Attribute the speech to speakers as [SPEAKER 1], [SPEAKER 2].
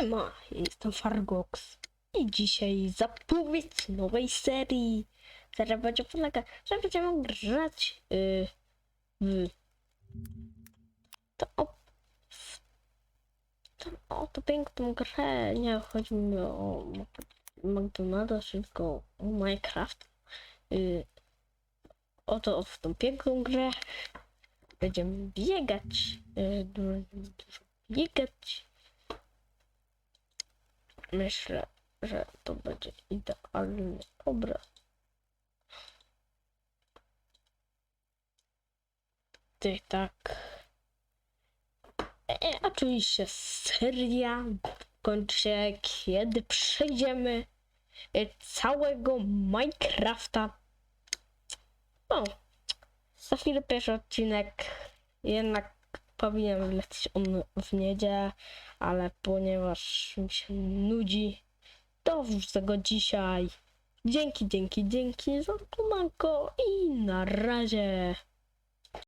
[SPEAKER 1] Siema, jestem Fargox i dzisiaj zapowiedź nowej serii, która będzie polega, że będziemy grać yy, w to, o, w tą oto piękną grę, nie chodzi mi o McDonalda, tylko o Minecraft. Yy, oto w tą piękną grę będziemy biegać, yy, dużo biegać. Myślę, że to będzie idealny obraz. Ty tak. E, oczywiście seria kończy się, kiedy przejdziemy e, całego Minecrafta. No, za chwilę pierwszy odcinek. Jednak powinien lecieć on w niedzielę, ale ponieważ mi się nudzi, to wrzucę go dzisiaj. Dzięki, dzięki, dzięki za oglądanko i na razie.